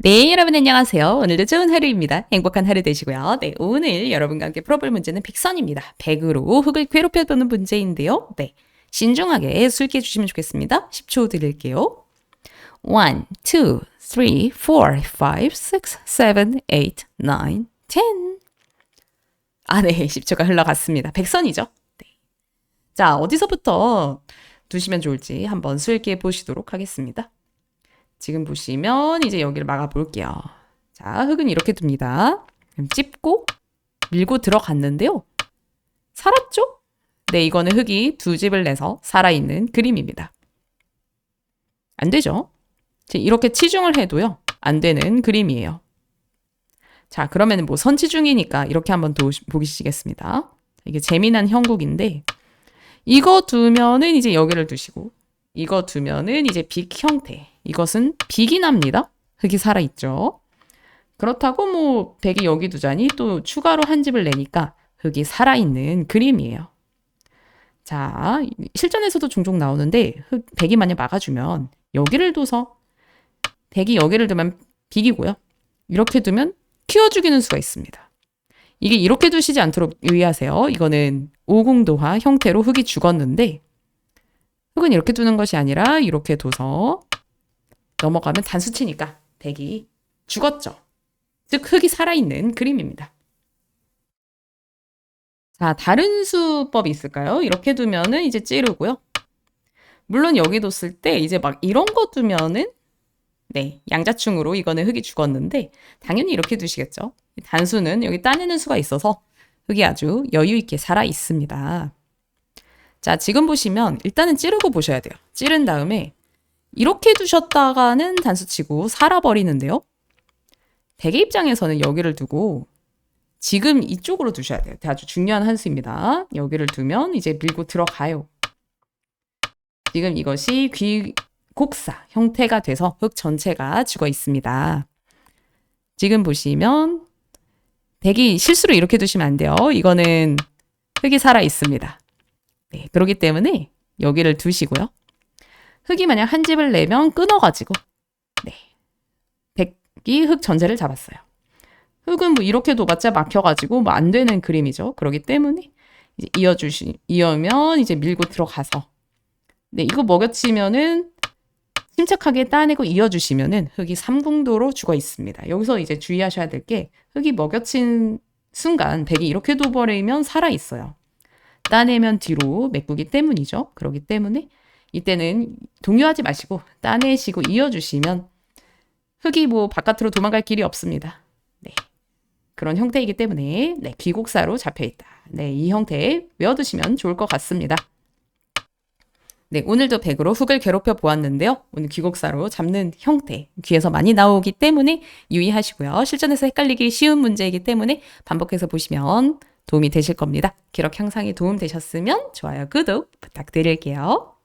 네, 여러분 안녕하세요. 오늘도 좋은 하루입니다. 행복한 하루 되시고요. 네, 오늘 여러분과 함께 풀어볼 문제는 빅선입니다. 100으로 흙을 괴롭혀보는 문제인데요. 네, 신중하게 술기해 주시면 좋겠습니다. 10초 드릴게요. 1, 2, 3, 4, 5, 6, 7, 8, 9, 10. 아, 네, 10초가 흘러갔습니다. 백선이죠. 네. 자, 어디서부터 두시면 좋을지 한번 술기해 보시도록 하겠습니다. 지금 보시면 이제 여기를 막아 볼게요. 자, 흙은 이렇게 둡니다. 그럼 찝고 밀고 들어갔는데요. 살았죠? 네, 이거는 흙이 두 집을 내서 살아있는 그림입니다. 안 되죠? 이렇게 치중을 해도요. 안 되는 그림이에요. 자, 그러면 뭐 선치중이니까 이렇게 한번 도, 보시겠습니다. 이게 재미난 형국인데 이거 두면은 이제 여기를 두시고 이거 두면은 이제 빅 형태. 이것은 빅이 납니다. 흙이 살아있죠. 그렇다고 뭐 백이 여기 두자니 또 추가로 한 집을 내니까 흙이 살아있는 그림이에요. 자, 실전에서도 종종 나오는데 흙, 백이 만약 막아주면 여기를 둬서 백이 여기를 두면 빅이고요. 이렇게 두면 키워 죽이는 수가 있습니다. 이게 이렇게 두시지 않도록 유의하세요. 이거는 오공도화 형태로 흙이 죽었는데 흙은 이렇게 두는 것이 아니라 이렇게 둬서 넘어가면 단수치니까 백이 죽었죠. 즉 흙이 살아있는 그림입니다. 자, 다른 수법이 있을까요? 이렇게 두면은 이제 찌르고요. 물론 여기 뒀을 때 이제 막 이런 거 두면은 네, 양자충으로 이거는 흙이 죽었는데 당연히 이렇게 두시겠죠. 단수는 여기 따내는 수가 있어서 흙이 아주 여유 있게 살아 있습니다. 자, 지금 보시면 일단은 찌르고 보셔야 돼요. 찌른 다음에 이렇게 두셨다가는 단수치고 살아버리는데요. 대개 입장에서는 여기를 두고 지금 이쪽으로 두셔야 돼요. 아주 중요한 한 수입니다. 여기를 두면 이제 밀고 들어가요. 지금 이것이 귀곡사 형태가 돼서 흙 전체가 죽어 있습니다. 지금 보시면 백이 실수로 이렇게 두시면 안 돼요. 이거는 흙이 살아 있습니다. 네, 그렇기 때문에 여기를 두시고요. 흙이 만약 한 집을 내면 끊어가지고 네, 백이 흙 전체를 잡았어요. 흙은 뭐 이렇게 둬봤자 막혀가지고 뭐 안 되는 그림이죠. 그렇기 때문에 이제 이어주시 이어면 이제 밀고 들어가서 네 이거 먹여치면은 침착하게 따내고 이어주시면은 흙이 삼궁도로 죽어 있습니다. 여기서 이제 주의하셔야 될 게 흙이 먹여친 순간 백이 이렇게 둬버리면 살아 있어요. 따내면 뒤로 메꾸기 때문이죠. 그렇기 때문에 이때는 동요하지 마시고 따내시고 이어주시면 흙이 뭐 바깥으로 도망갈 길이 없습니다. 네. 그런 형태이기 때문에 네, 귀곡사로 잡혀 있다. 네, 이 형태 외워두시면 좋을 것 같습니다. 네, 오늘도 백으로 흙을 괴롭혀 보았는데요. 오늘 귀곡사로 잡는 형태 귀에서 많이 나오기 때문에 유의하시고요. 실전에서 헷갈리기 쉬운 문제이기 때문에 반복해서 보시면 도움이 되실 겁니다. 기록 향상에 도움 되셨으면 좋아요, 구독 부탁드릴게요.